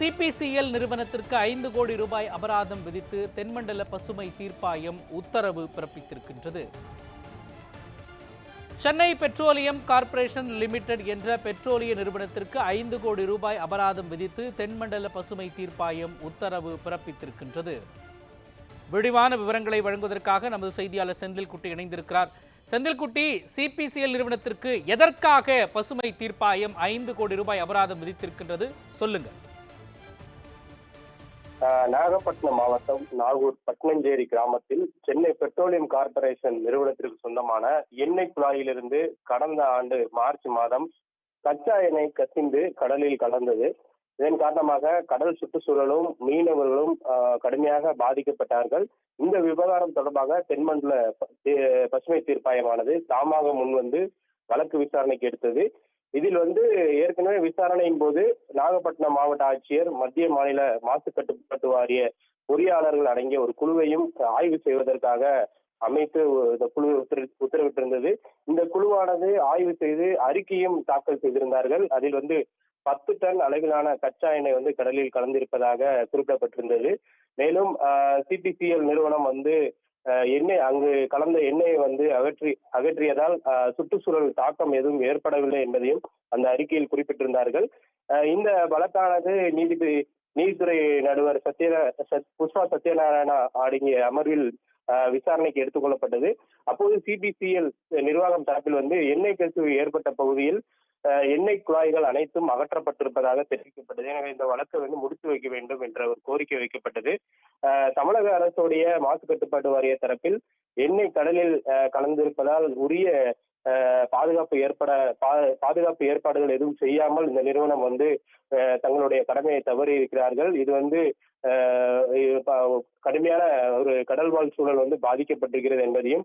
CPCL நிறுவனத்திற்கு ஐந்து கோடி ரூபாய் அபராதம் விதித்து தென்மண்டல பசுமை தீர்ப்பாயம் உத்தரவு பிறப்பித்திருக்கின்றது. சென்னை பெட்ரோலியம் கார்ப்பரேஷன் லிமிடெட் என்ற பெட்ரோலிய நிறுவனத்திற்கு ஐந்து கோடி ரூபாய் அபராதம் விதித்து தென்மண்டல பசுமை தீர்ப்பாயம் உத்தரவு பிறப்பித்திருக்கின்றது. விரிவான விவரங்களை வழங்குவதற்காக நமது செய்தியாளர் செந்தில்குட்டி இணைந்திருக்கிறார். செந்தில்குட்டி சிபிசிஎல் நிறுவனத்திற்கு எதற்காக பசுமை தீர்ப்பாயம் ஐந்து கோடி ரூபாய் அபராதம் விதித்திருக்கின்றது? சொல்லுங்கள் நாகப்பட்டினம் மாவட்டம் நாகூர் பட்னஞ்சேரி கிராமத்தில் சென்னை பெட்ரோலியம் கார்ப்பரேஷன் நிறுவனத்திற்கு சொந்தமான எண்ணெய் குழாயிலிருந்து கடந்த ஆண்டு மார்ச் மாதம் கச்சா எண்ணெய் கசிந்து கடலில் கலந்தது. இதன் காரணமாக கடல் சுற்றுச்சூழலும் மீனவர்களும் கடுமையாக பாதிக்கப்பட்டார்கள். இந்த விவகாரம் தொடர்பாக தென்மண்டல பசுமை தீர்ப்பாயமானது தாமாக முன்வந்து வழக்கு விசாரணைக்கு எடுத்தது. இதில் வந்து ஏற்கனவே விசாரணையின் போது நாகப்பட்டினம் மாவட்ட ஆட்சியர் மத்திய மாநில மாசு கட்டுப்பாட்டு வாரிய பொறியாளர்கள் அடங்கிய ஒரு குழுவையும் ஆய்வு செய்வதற்காக அமைத்து இந்த குழு உத்தரவிட்டிருந்தது. இந்த குழுவானது ஆய்வு செய்து அறிக்கையும் தாக்கல் செய்திருந்தார்கள். அதில் வந்து பத்து டன் அளவிலான கச்சா எண்ணெய் வந்து கடலில் கலந்திருப்பதாக குறிப்பிடப்பட்டிருந்தது. மேலும் சிபிசிஎல் நிறுவனம் வந்து எண்ணெய் அங்கு கலந்த எண்ணெயை வந்து அகற்றி அகற்றியதால் ஆஹ், சுற்றுச்சூழல் தாக்கம் எதுவும் ஏற்படவில்லை என்பதையும் அந்த அறிக்கையில் குறிப்பிட்டிருந்தார்கள். இந்த வழக்கானது நீதிபதி நீதித்துறை நடுவர் சத்யநா சத்- புஷ்பா சத்யநாராயணா அடங்கிய அமர்வில் விசாரணைக்கு எடுத்துக்கொள்ளப்பட்டது அப்போது சிபிசிஎல் நிர்வாகம் தரப்பில் வந்து எண்ணெய் கசிவு ஏற்பட்ட பகுதியில் எண்ணெய் குழாய்கள் அனைத்தும் அகற்றப்பட்டிருப்பதாக தெரிவிக்கப்பட்டது. எனவே இந்த வழக்கை வந்து முடித்து வைக்க வேண்டும் என்ற ஒரு கோரிக்கை வைக்கப்பட்டது. தமிழக அரசுடைய மாசு கட்டுப்பாட்டு வாரிய தரப்பில் எண்ணெய் கடலில் கலந்திருப்பதால் உரிய பாதுகாப்பு ஏற்பட பாதுகாப்பு ஏற்பாடுகள் எதுவும் செய்யாமல் இந்த நிறுவனம் வந்து தங்களுடைய கடமையை தவறி இருக்கிறார்கள். இது வந்து ஆஹ், கடுமையான ஒரு கடல்வாழ் சூழல் வந்து பாதிக்கப்பட்டிருக்கிறது என்பதையும்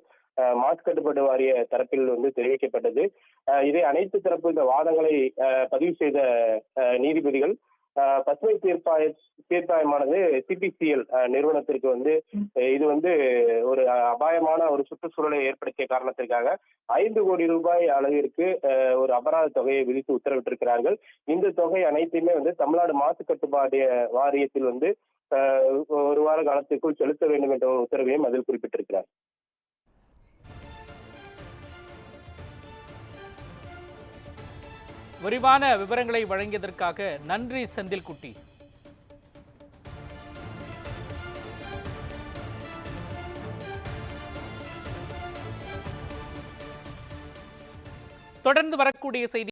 மாசு கட்டுப்பாட்டு வாரிய தரப்பில் வந்து தெரிவிக்கப்பட்டது. இதை அனைத்து தரப்பு இந்த வாதங்களை ஆஹ், பதிவு செய்த நீதிபதிகள் பசுமை தீர்ப்பாய தீர்ப்பாயமானது சிபிசிஎல் நிறுவனத்திற்கு வந்து இது வந்து ஒரு அபாயமான ஒரு சுற்றுச்சூழலை ஏற்படுத்திய காரணத்திற்காக ஐந்து கோடி ரூபாய் அளவிற்கு ஒரு அபராத தொகையை விதித்து உத்தரவிட்டிருக்கிறார்கள். இந்த தொகை அனைத்தையுமே வந்து தமிழ்நாடு மாசு கட்டுப்பாடு வாரியத்தில் வந்து ஒரு வார காலத்திற்குள் செலுத்த வேண்டும் என்ற ஒரு உத்தரவையும் அதில் குறிப்பிட்டிருக்கிறார். விரிவான விவரங்களை வழங்கியதற்காக நன்றி செந்தில்குட்டி. தொடர்ந்து வரக்கூடிய செய்தி